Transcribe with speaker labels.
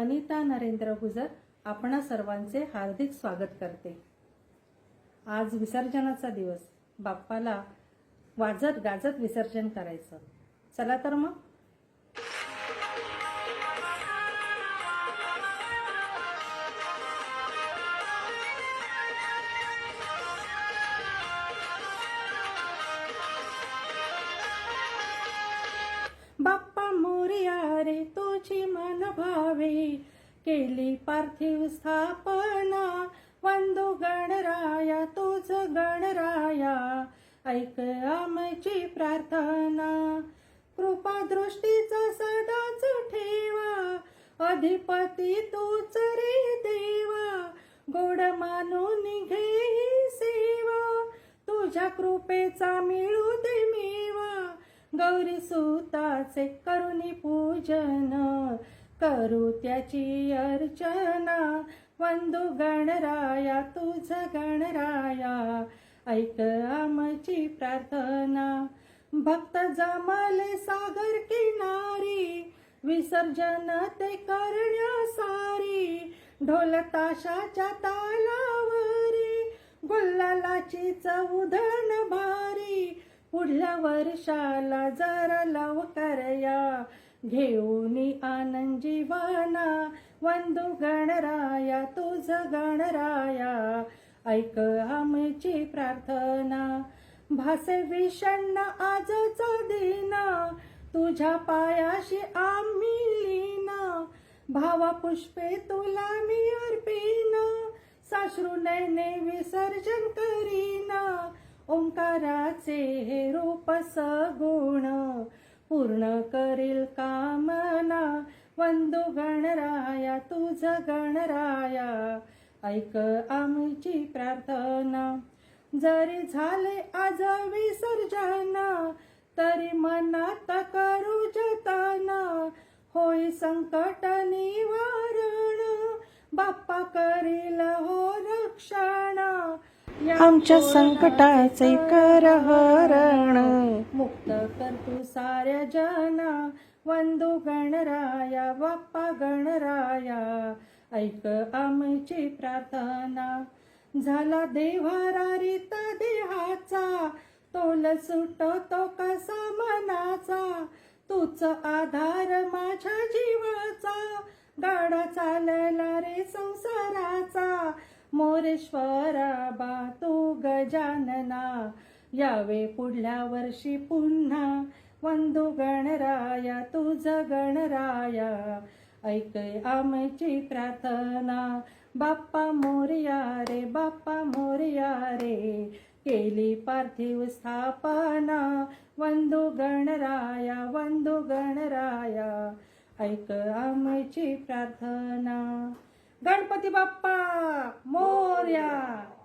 Speaker 1: अनिता नरेंद्र गुजर आपणा सर्वांचे हार्दिक स्वागत करते. आज विसर्जनाचा दिवस. बाप्पाला वाजत गाजत विसर्जन करायचं. चला तर मग. भावे केली पार्थिव स्थापना. वंदो गणराया तुझ गणराया ऐक आमची प्रार्थना. कृपा दृष्टीचा सदाच ठेवा अधिपती तूच रे देवा. गोड मानून घे ही सेवा तुझ्या कृपेचा मिळू दे मेवा. गौरी सुताचे करुणी पूजन करू त्याची अर्चना. वंदू गणराया तुझ गणराया ऐक आमची प्रार्थना. भक्त जमाले सागर किनारी विसर्जन ते करण्यासारी ढोल ताशाच्या तालावरी गुल्लालाची चौधन भारी पुढल्या वर्षाला जरा लवकर या. घेऊन आनंद जीवना वंदू गणराया तुझ गणराया. ऐक आमची प्रार्थना भासे विषण आजचा दिना. तुझ्या पायाशी आम्ही लीना. भावा पुष्पे तुला मी अर्पिना. साश्रू नैने विसर्जन करीना. ओंकाराचे हे रूप सगुण. पूर्ण करील कामना. वंदू गणराया तुझ गणराया ऐक आमची प्रार्थना. जरी झाले आज विसर्जन तरी मनात करू जताना. होई संकट निवारण बाप्पा करील हो रक्षणा. आमच्या संकटाचे करहरण मुक्त करतो तू साऱ्या जना. वंदू गणराया बाप्पा गणराया. ऐक आमची प्रार्थना. झाला देवारारित देहाचा. तोल सुटतो कसा मनाचा. तूच आधार माझ्या जीवाचा. गाडा चालला रे संसाराचा. मोरेश्वरा बा तू गजानना यावे पुढल्या वर्षी पुन्हा वंदू गणराया तुझ गणराया ऐक आमची प्रार्थना बाप्पा मोरया रे बाप्पा मोरया रे केली पार्थिव स्थापना वंदू गणराया वंदू गणराया ऐक आमची प्रार्थना. गणपती बाप्पा 呀。